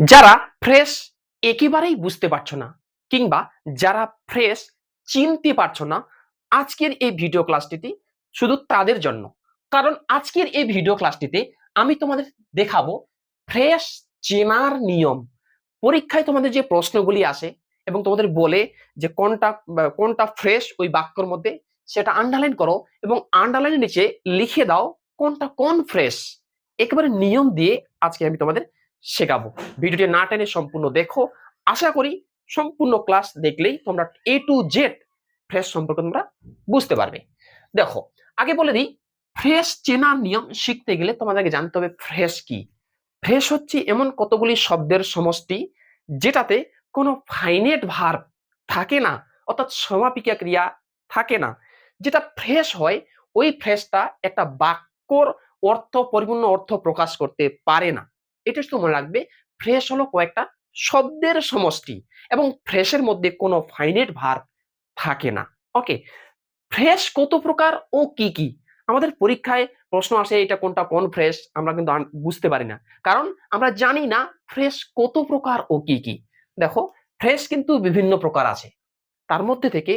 যারা ফ্রেশ একেবারেই বুঝতে পারছ না কিংবা যারা ফ্রেশ চিনতে পারছ না, আজকের এই ভিডিও ক্লাসটিতে শুধু তাদের জন্য। কারণ আজকের এই ভিডিও ক্লাসটিতে আমি তোমাদের দেখাবো ফ্রেশ চেনার নিয়ম। পরীক্ষায় তোমাদের যে প্রশ্নগুলি আসে এবং তোমাদের বলে যে কোনটা কোনটা ফ্রেশ ওই বাক্যর মধ্যে, সেটা আন্ডারলাইন করো এবং আন্ডারলাইনের নিচে লিখে দাও কোনটা কোন ফ্রেশ একেবারে নিয়ম দিয়ে আজকে আমি তোমাদের শেখাবো। ভিডিওটি না টেনে সম্পূর্ণ দেখো। আশা করি সম্পূর্ণ ক্লাস দেখলেই তোমরা এ টু জেড ফ্রেশ সম্পর্কে তোমরা বুঝতে পারবে। দেখো, আগে বলে দিই ফ্রেশ চেনার নিয়ম শিখতে গেলে তোমাদেরকে জানতে হবে ফ্রেশ কি। ফ্রেশ হচ্ছে এমন কতগুলি শব্দের সমষ্টি যেটাতে কোনো ফাইনেট ভার থাকে না, অর্থাৎ সমাপিকা ক্রিয়া থাকে না। যেটা ফ্রেশ হয়, ওই ফ্রেশটা একটা বাক্যর অর্থ, পরিপূর্ণ অর্থ প্রকাশ করতে পারে না। এটা শুধু মনে রাখবে ফ্রেশ হলো কয়েকটা শব্দের সমষ্টি এবং ফ্রেশের মধ্যে কোনো ফাইনেট ভার্ব থাকে না। ওকে ফ্রেশ কত প্রকার ও কি কি? আমাদের পরীক্ষায় প্রশ্ন আসে, এটা কোনটা? কোন ফ্রেশ আমরা কিন্তু বুঝতে পারি না। কারণ আমরা জানি না ফ্রেশ কত প্রকার ও কি কি। দেখো ফ্রেশ কিন্তু বিভিন্ন প্রকার আছে। তার মধ্যে থেকে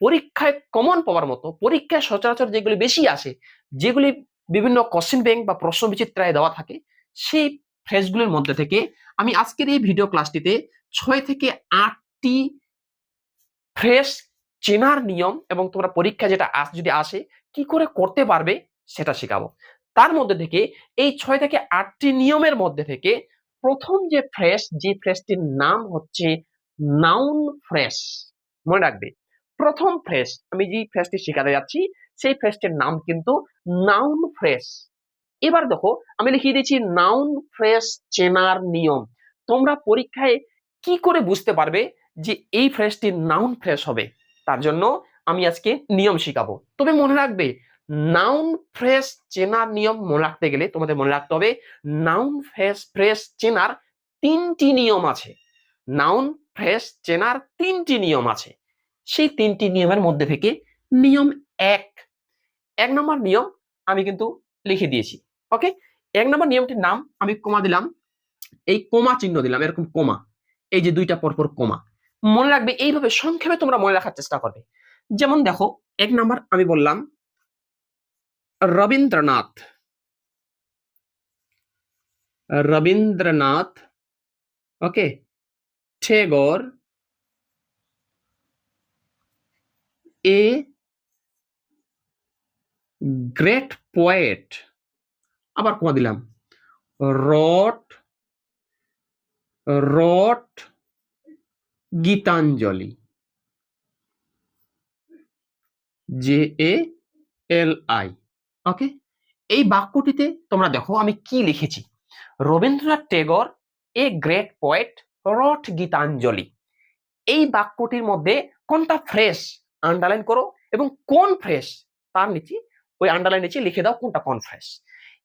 পরীক্ষায় কমন পাওয়ার মতো, পরীক্ষায় সচরাচর যেগুলি বেশি আসে, যেগুলি বিভিন্ন কোশ্চেন ব্যাংক বা প্রশ্ন বিচিত্রায় দেওয়া থাকে, সেই ফ্রেশগুলির মধ্যে থেকে আমি আজকের এই ভিডিও ক্লাসটিতে ছয় থেকে আটটি ফ্রেশ চেনার নিয়ম এবং তোমরা পরীক্ষা যেটা আস, যদি আসে, কি করে করতে পারবে সেটা শেখাবো। তার মধ্যে থেকে এই ছয় থেকে আটটি নিয়মের মধ্যে থেকে প্রথম যে ফ্রেশ, যে ফ্রেশটির নাম হচ্ছে নাউন ফ্রেশ। মনে রাখবে, প্রথম ফ্রেশ, আমি যে ফ্রেশটি শেখাতে যাচ্ছি, সেই ফ্রেশটির নাম কিন্তু নাউন ফ্রেশ। এবার দেখো, আমি লিখিয়ে দিয়েছি নাউন ফ্রেশ চেনার নিয়ম। তোমরা পরীক্ষায় কি করে বুঝতে পারবে যে এই ফ্রেশটি নাউন ফ্রেশ হবে? তার জন্য আমি আজকে নিয়ম শিখাবো। তবে মনে রাখবে নাউন ফ্রেশ চেনার নিয়ম মনে রাখতে গেলে তোমাদের মনে রাখতে হবে নাউন ফ্রেশ ফ্রেশ চেনার তিনটি নিয়ম আছে। নাউন ফ্রেশ চেনার তিনটি নিয়ম আছে। সেই তিনটি নিয়মের মধ্যে থেকে নিয়ম এক। এক নম্বর নিয়ম আমি কিন্তু লিখে দিয়েছি। ওকে এক নম্বর নিয়মটির নাম আমি কমা দিলাম। এই কোমা চিহ্ন দিলাম, এরকম কোমা এই যে দুইটা পরপর কোমা মনে রাখবে, এইভাবে সংক্ষেপে তোমরা মনে রাখার চেষ্টা করবে। যেমন দেখো, এক নাম্বার আমি বললাম, Rabindranath. Rabindranath okay Tagore, a great poet আবার কমা দিলাম। Wrote wrote Gitanjali. J A L I. Okay? এই বাক্যটিতে তোমরা দেখো আমি কি লিখেছি। Rabindranath Tagore, a great poet, wrote Gitanjali. এই বাক্যটির মধ্যে কোনটা ফ্রেশ আন্ডারলাইন করো এবং কোন ফ্রেশ তার নিচে, ওই আন্ডারলাইন নিচে লিখে দাও কোনটা কোন ফ্রেশ।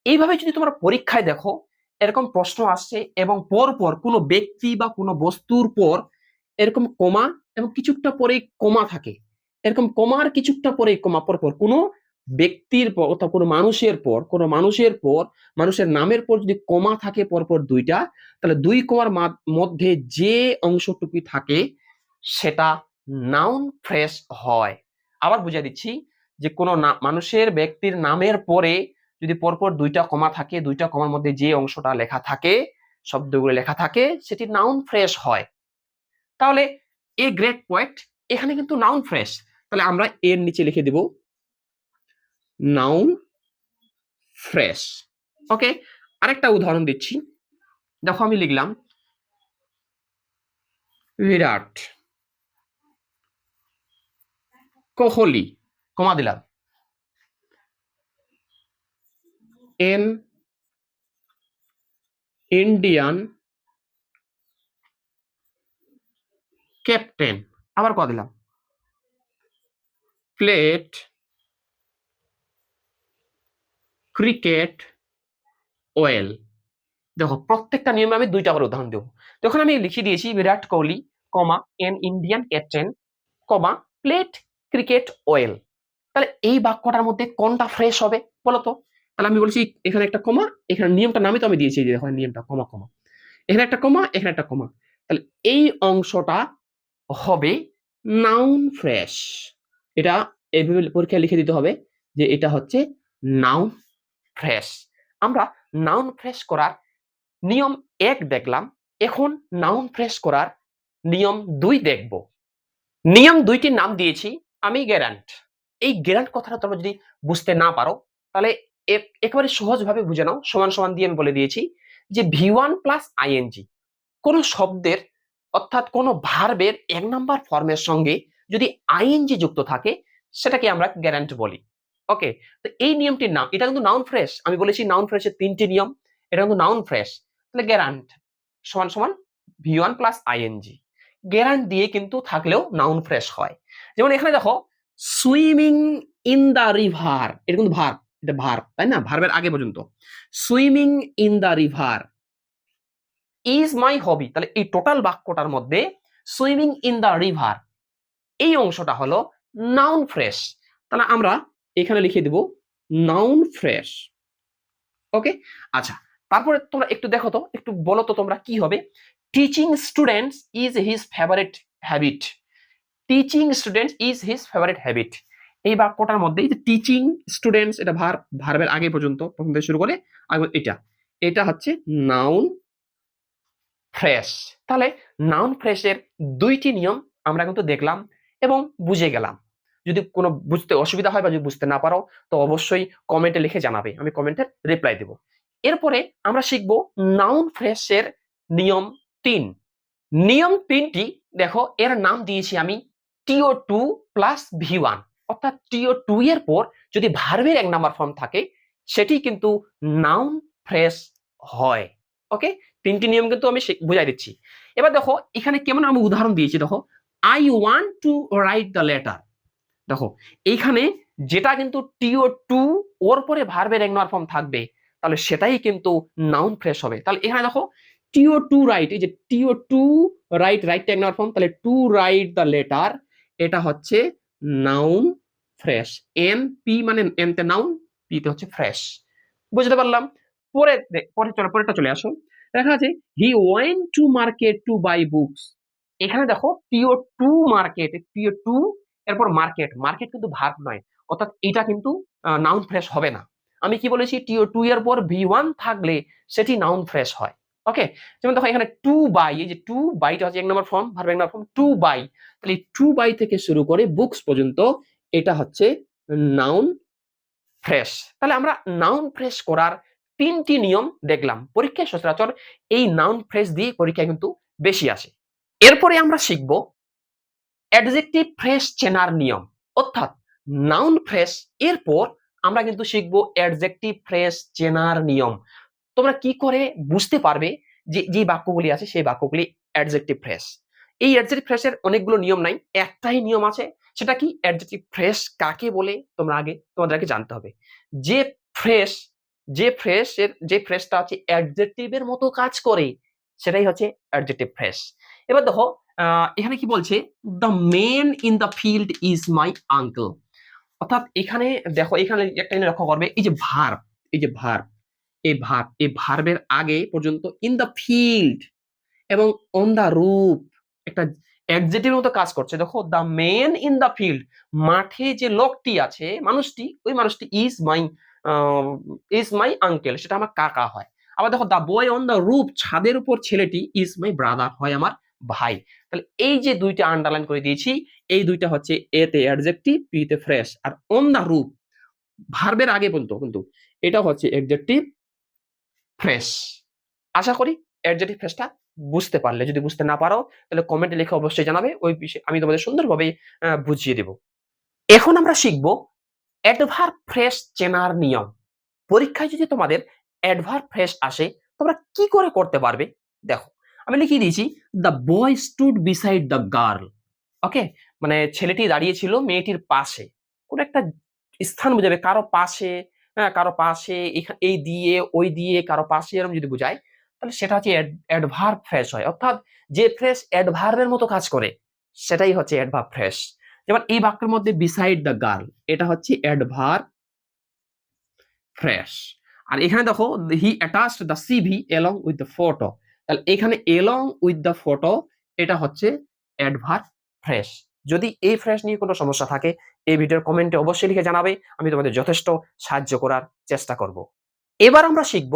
এইভাবে যদি তোমরা পরীক্ষায় দেখো, এরকম প্রশ্ন আসছে এবং পরপর কোনো ব্যক্তি বা কোনো বস্তুর পর এরকম কমা এবং কিছুটা পরেই কমা থাকে। এরকম কমার কিছুটা পরেই কমা, পরপর কোনো ব্যক্তির পর অথবা কোনো মানুষের পর, কোনো মানুষের পর, মানুষের নামের পর যদি কমা থাকে পরপর দুইটা, তাহলে দুই কমার মধ্যে যে অংশটুকু থাকে সেটা নাউন ফ্রেশ হয়। আবার বুঝিয়ে দিচ্ছি যে কোনো মানুষের ব্যক্তির নামের পরে যদি পরপর দুইটা কমা থাকে, দুইটা কমার মধ্যে যে অংশটা লেখা থাকে, শব্দগুলো লেখা থাকে, সেটি নাউন ফ্রেশ হয়। তাহলে এ গ্রেট পয়েন্ট এখানে কিন্তু নাউন ফ্রেশ তাহলে আমরা এর নিচে লিখে দেব নাউন ফ্রেশ ওকে আরেকটা উদাহরণ দিচ্ছি। দেখো আমি লিখলাম, বিরাট কোহলি, কমা দিলাম। এন ইন্ডিয়ান ক্যাপ্টেন আবার কত দিলাম? প্লেট ক্রিকেট ওয়েল দেখো প্রত্যেকটা নিয়মে আমি দুইটা করে উদাহরণ দেবো। তখন আমি লিখে দিয়েছি Virat Kohli comma an Indian captain comma played cricket well তাহলে এই বাক্যটার মধ্যে কোনটা ফ্রেশ হবে বলো তো? তাহলে আমি বলছি, এখানে একটা কমা, এখানে নিয়মটা নামে তো আমি দিয়েছি যে দেখো নিয়মটা, কমা কমা। এখানে একটা কমা, এখানে একটা কমা। তাহলে এই অংশটা হবে নাউন ফ্রেশ এটা এইভাবে পরীক্ষায় লিখে দিতে হবে যে এটা হচ্ছে নাউন ফ্রেশ আমরা নাউন ফ্রেশ করার নিয়ম এক দেখলাম, এখন নাউন ফ্রেশ করার নিয়ম দুই দেখব। নিয়ম দুইটির নাম দিয়েছি, আমি গ্যারান্ট এই গ্যারান্ট কথাটা তোমরা যদি বুঝতে না পারো, তাহলে একেবারে সহজভাবে বুঝে নাও, সমান সমান দিয়ে আমি বলে দিয়েছি যে ভি ওয়ান প্লাস আইএনজি কোন শব্দের অর্থাৎ কোন ভার্বের এক নাম্বার ফর্মের সঙ্গে যদি আইএনজি যুক্ত থাকে, সেটাকে আমরা গ্যারান্ট বলি। ওকে তো এই নিয়মটির নাম এটা কিন্তু নাউন ফ্রেশ আমি বলেছি নাউন ফ্রেশের তিনটি নিয়ম, এটা কিন্তু নাউন ফ্রেশ তাহলে গ্যারান্ট সমান সমান V one plus ING gerund দিয়ে কিন্তু থাকলেও নাউন ফ্রেশ হয়। যেমন এখানে দেখো সুইমিং ইন দ্য রিভার এটা কিন্তু ভার এটা ভার, তাই না? ভার্বের আগে পর্যন্ত। Swimming in the river is my hobby. তাহলে এই টোটাল বাক্যটার মধ্যে সুইমিং ইন দ্য রিভার, এই অংশটা হলো নাউন ফ্রেশ। তাহলে আমরা এখানে লিখে দেব নাউন ফ্রেশ। ওকে? আচ্ছা তারপরে তোমরা একটু দেখো তো, একটু বলো তো তোমরা কি হবে? Teaching students is his favourite habit. Teaching students is his favourite habit. এই বাক্যটার মধ্যে এই যে টিচিং স্টুডেন্টস এটা ভার, ভার্বের আগে পর্যন্ত প্রথম থেকে শুরু করে এটা। এটা হচ্ছে নাউন ফ্রেশ তাহলে নাউন ফ্রেশের দুইটি নিয়ম আমরা কিন্তু দেখলাম এবং বুঝে গেলাম। যদি কোনো বুঝতে অসুবিধা হয় বা যদি বুঝতে না পারো, তো অবশ্যই কমেন্টে লিখে জানাবে। আমি কমেন্টের রিপ্লাই দেব। এরপরে আমরা শিখব নাউন ফ্রেশের নিয়ম তিন। নিয়ম তিনটি, দেখো, এর নাম দিয়েছি আমি টিও টু প্লাস ভি ওয়ান অর্থাৎ টিও টু এর পর যদি ভার্বের এক নাম্বার ফর্ম থাকে, সেটি কিন্তু নাউন ফ্রেশ হয়। ওকে তিনটি নিয়ম কিন্তু আমি বুঝাই দিচ্ছি। এবার দেখো, এখানে কেমন আমি উদাহরণ দিয়েছি, দেখো। I want to write the letter দেখো, এইখানে যেটা কিন্তু টিও টু ওর পরে ভার্বের এক নাম্বার ফর্ম থাকবে, তাহলে সেটাই কিন্তু নাউন ফ্রেশ হবে। তাহলে এখানে দেখো টিও টু রাইট এই যে T O to write write এক নাম্বার ফর্ম তাহলে টু রাইট দ্য লেটার এটা হচ্ছে নাউন ফ্রেশ এন পি মানে এন তে নাউন পি তে হচ্ছে ফ্রেশ বুঝতে পারলাম? পরে পরে চলো, পরেরটা চলে আসো। দেখা আছে he went to market to buy books এখানে দেখো T O to market T O to এরপর মার্কেট মার্কেট কিন্তু ভার্ব নয়। অর্থাৎ এটা কিন্তু নাউন ফ্রেশ হবে না। আমি কি বলেছি? টিও টু এর পর ভি ওয়ান থাকলে সেটি নাউন ফ্রেশ হয়। ওকে যেমন দেখো, এখানে টু বাই এই যে টু বাইটা হচ্ছে এক নম্বর ফর্ম ভার্ব এক নম্বর ফর্ম টু বাই তাহলে টু বাই থেকে শুরু করে বুকস পর্যন্ত এটা হচ্ছে নাউন ফ্রেশ তাহলে আমরা নাউন ফ্রেশ করার তিনটি নিয়ম দেখলাম। পরীক্ষায় সচরাচর এই নাউন ফ্রেশ দিয়ে পরীক্ষায় কিন্তু বেশি আসে। এরপরে আমরা শিখব অ্যাডজেক্টিভ ফ্রেশ চেনার নিয়ম। অর্থাৎ নাউন ফ্রেশ এরপর আমরা কিন্তু শিখব অ্যাডজেক্টিভ ফ্রেশ চেনার নিয়ম। তোমরা কি করে বুঝতে পারবে যে যে বাক্যগুলি আছে, সেই বাক্যগুলি অ্যাডজেক্টিভ ফ্রেশ এই অ্যাডজেক্টিভ ফ্রেশের অনেকগুলো নিয়ম নাই, একটাই নিয়ম আছে, সেটা কি? অ্যাডজেক্টিভ ফ্রেশ কাকে বলে? তোমরা আগে তোমাদেরকে জানতে হবে। যে ফ্রেশ যে ফ্রেশের যে ফ্রেশটা হচ্ছে অ্যাডজেক্টিভের মতো কাজ করে, সেটাই হচ্ছে অ্যাডজেক্টিভ ফ্রেশ এবার দেখো এখানে কি বলছে? The men in the field is my uncle অর্থাৎ এখানে দেখো, এখানে একটা লক্ষ্য করবে, এই যে ভার এই যে ভার এই ভার এই ভার্বের আগে পর্যন্ত ইন দ্য ফিল্ড এবং অন দ্য রূপ একটা অ্যাডজেক্টিভের মতো কাজ করছে। দেখো the men in the field মাঠে যে লোকটি আছে, মানুষটি, ওই মানুষটি is my is my uncle সেটা আমার কাকা হয়। আবার দেখো দ্য বয় অন দ্য রুপ ছাদের উপর ছেলেটি ইজ মাই ব্রাদার হয় আমার ভাই। তাহলে এই যে দুইটা আন্ডারলাইন করে দিয়েছি, এই দুইটা হচ্ছে এতে অ্যাডজেক্টিভ পিতে ফ্রেশ আর অন দ্য রুপ ভার্বের আগে পর্যন্ত কিন্তু এটা হচ্ছে অ্যাডজেক্টিভ ফ্রেশ আশা করি অ্যাডজেক্টিভ ফ্রেশটা বুঝতে পারলে, যদি বুঝতে না পারো, তাহলে কমেন্টে লিখে অবশ্যই জানাবে। ওই বিষয়ে আমি তোমাদের সুন্দরভাবে বুঝিয়ে দেব। এখন আমরা শিখব অ্যাডভার ফ্রেশ চেনার নিয়ম। পরীক্ষায় যদি তোমাদের অ্যাডভার ফ্রেশ আসে, তোমরা কি করে করতে পারবে? দেখো, আমি লিখিয়ে দিয়েছি the boy stood beside the girl okay মানে ছেলেটি দাঁড়িয়েছিল মেয়েটির পাশে। কোনো একটা স্থান বুঝাবে, কারও পাশে হ্যাঁ কারও পাশে এই দিয়ে, ওই দিয়ে, কারও পাশে এরকম যদি বোঝায় তাহলে সেটা হচ্ছে অ্যাডভার্ব ফ্রেশ হয়। অর্থাৎ যে ফ্রেশ অ্যাডভার্বের মতো কাজ করে, সেটাই হচ্ছে অ্যাডভার্ব ফ্রেশ যেমন এই বাক্যের মধ্যে বিসাইড দ্য গার্ল এটা হচ্ছে অ্যাডভার্ব ফ্রেশ আর এখানে দেখো he attached the CV along with the photo তাহলে এখানে এলং উইথ দ্য ফটো এটা হচ্ছে অ্যাডভার্ব ফ্রেশ যদি এই ফ্রেশ নিয়ে কোনো সমস্যা থাকে, এই ভিডিওর কমেন্টে অবশ্যই লিখে জানাবে। আমি তোমাদের যথেষ্ট সাহায্য করার চেষ্টা করব। এবার আমরা শিখব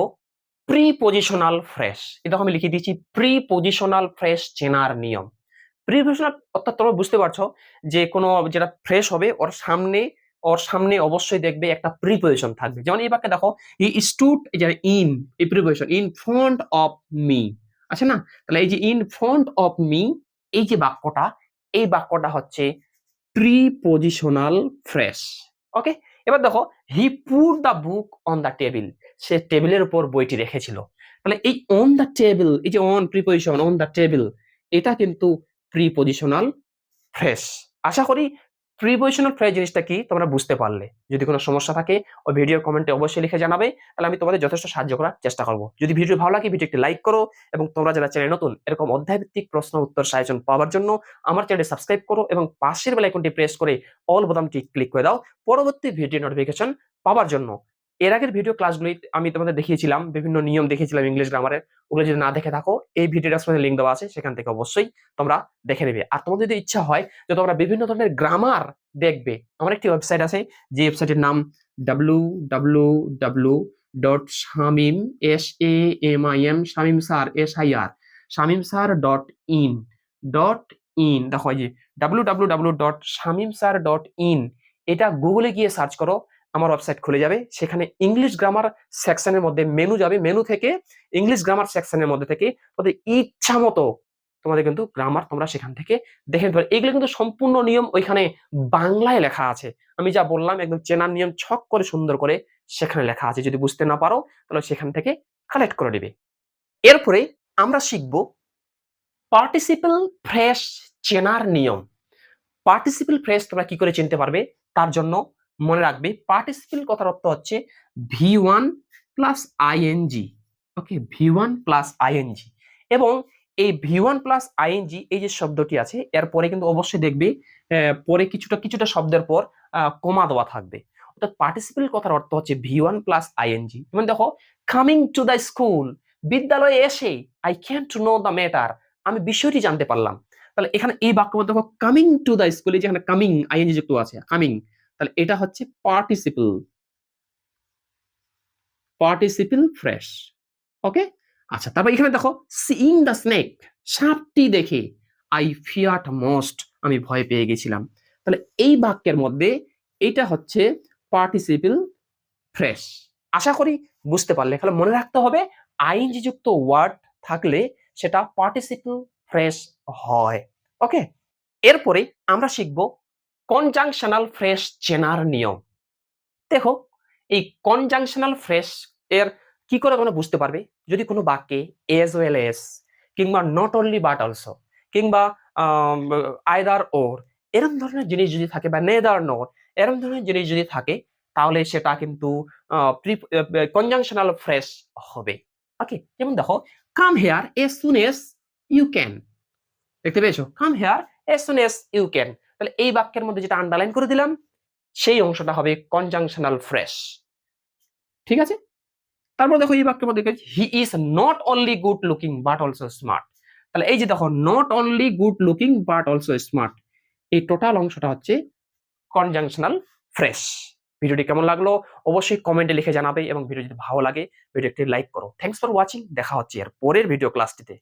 প্রি পজিশনাল ফ্রেশ এটা আমি লিখে দিয়েছি প্রি পজিশনাল ফ্রেশ চেনার নিয়ম। প্রি পজিশনাল অর্থাৎ তোমরা বুঝতে পারছ যে কোনো যেটা ফ্রেশ হবে, ওর সামনে ওর সামনে অবশ্যই দেখবে একটা প্রিপোজিশন থাকবে। যেমন এই বাক্যে দেখো ই স্টুড এই যে ইন এই preposition in front of me আছে না? তাহলে এই যে ইন ফ্রন্ট অফ মি এই যে বাক্যটা, এই বাক্যটা হচ্ছে প্রিপোজিশনাল ফ্রেশ ওকে এবার দেখো he put the book on the table সে টেবিলের উপর বইটি রেখেছিল। তাহলে এই অন দ্য টেবিল এই যে on preposition on the table এটা কিন্তু প্রিপোজিশনাল ফ্রেশ আশা করি প্রিপোজিশনাল ফ্রেশ জিনিসটা কি, তোমরা বুঝতে পারলে। যদি কোনো সমস্যা থাকে ও ভিডিওর কমেন্টে অবশ্যই লিখে জানাবে, তাহলে আমি তোমাদের যথেষ্ট সাহায্য করার চেষ্টা করব। যদি ভিডিও ভালো লাগে ভিডিও একটি লাইক করো, এবং তোমরা যারা চ্যানেল নতুন, এরকম অধ্যায়ভিত্তিক প্রশ্ন উত্তর সাহায্য পাওয়ার জন্য আমার চ্যানেল সাবস্ক্রাইব করো এবং পাশের বেল আইকনটি প্রেস করে অল বোতামটি ক্লিক করে দাও। পরবর্তী ভিডিও নোটিফিকেশন পাওয়ার জন্য। এর আগের ভিডিও ক্লাসগুলি আমি তোমাদের দেখিয়েছিলাম, বিভিন্ন নিয়ম দেখিয়েছিলাম ইংলিশ গ্রামারের ওগুলো যদি না দেখে থাকো, এই ভিডিও ডেসক্রিপশনে লিঙ্ক দেওয়া আছে, সেখান থেকে অবশ্যই তোমরা দেখে নেবে। আর তোমাদের যদি ইচ্ছা হয় যে তোমরা বিভিন্ন ধরনের গ্রামার দেখবে, আমার একটি ওয়েবসাইট আছে, যে ওয়েবসাইটের নাম W W W dot Shamim S A M I M Shamim sir S I R Shamim sir dot in dot in দেখো এই যে W W W dot Shamim sir dot in এটা গুগলে গিয়ে সার্চ করো আমার ওয়েবসাইট খুলে যাবে। সেখানে ইংলিশ গ্রামার সেকশনের মধ্যে মেনু যাবে। মেনু থেকে ইংলিশ গ্রামার সেকশনের মধ্যে থেকে তোমাদের ইচ্ছা মতো তোমাদের কিন্তু গ্রামার তোমরা সেখান থেকে দেখে নিতে পারো। এগুলো কিন্তু সম্পূর্ণ নিয়ম ওইখানে বাংলায় লেখা আছে। আমি যা বললাম, একদম চেনার নিয়ম ছক করে সুন্দর করে সেখানে লেখা আছে। যদি বুঝতে না পারো, তাহলে সেখান থেকে কালেক্ট করে নেবে। এরপরে আমরা শিখব পার্টিসিপল ফ্রেশ চেনার নিয়ম। পার্টিসিপল ফ্রেশ তোমরা কি করে চিনতে পারবে? তার জন্য মনে রাখবে পার্টিসিপল কথার অর্থ হচ্ছে V one plus I N G okay V one plus I N G এবং এই ভি ওয়ান প্লাস আইএনজি এই যে শব্দটি আছে, এর পরে কিন্তু অবশ্যই দেখবে পরে কিছুটা কিছুটা শব্দের পর কমা দেওয়া থাকবে। অর্থাৎ পার্টিসিপল কথার অর্থ হচ্ছে ভি ওয়ান প্লাস আইএনজি যেমন দেখো কামিং টু দ্য স্কুল বিদ্যালয়ে এসে I can to know the matter আমি বিষয়টি জানতে পারলাম। তাহলে এখানে এই বাক্য দেখো কামিং টু দ্য স্কুল এই যেখানে কামিং আইএনজি যুক্ত আছে কামিং তাহলে এটা হচ্ছে পার্টিসিপল পার্টিসিপল ফ্রেশ ওকে আচ্ছা তারপর এখানে দেখো সিইং দ্য স্নেক সাপটি দেখে আই ফিয়ার্ট মোস্ট আমি ভয় পেয়ে গেছিলাম। তাহলে এই বাক্যের মধ্যে এটা হচ্ছে পার্টিসিপল ফ্রেশ আশা করি বুঝতে পারলে, তাহলে মনে রাখতে হবে আইনজি যুক্ত ওয়ার্ড থাকলে সেটা পার্টিসিপল ফ্রেশ হয় ওকে এরপরে আমরা শিখব কনজাংশনাল ফ্রেশ চেনার নিয়ম। দেখো, এই কনজাংশনাল ফ্রেশ এর কি করে তোমরা বুঝতে পারবে? যদি কোনো বাক্যে এজ ওয়েল এস কিংবা নট অনলি বাট অলসো কিংবা আয়দার ওর এরম ধরনের জিনিস যদি থাকে বা নেদার নট এরম ধরনের জিনিস যদি থাকে, তাহলে সেটা কিন্তু কনজাংশনাল ফ্রেশ হবে। ওকে যেমন দেখো come here as soon as you can দেখতে পেয়েছ? Come here as soon as you can তাহলে এই বাক্যের মধ্যে যেটা আন্ডারলাইন করে দিলাম, সেই অংশটা হবে কনজাংশনাল ফ্রেশ ঠিক আছে? তারপর দেখো এই বাক্যের মধ্যে he is not only good looking but also smart তাহলে এই যে দেখো not only good looking but also smart এই টোটাল অংশটা হচ্ছে কনজাংশনাল ফ্রেশ ভিডিওটি কেমন লাগল? অবশ্যই কমেন্টে লিখে জানাবে এবং ভিডিও যদি ভালো লাগে ভিডিও একটি লাইক করো। থ্যাংকস ফর ওয়াচিং দেখা হচ্ছে এর পরের ভিডিও ক্লাসটিতে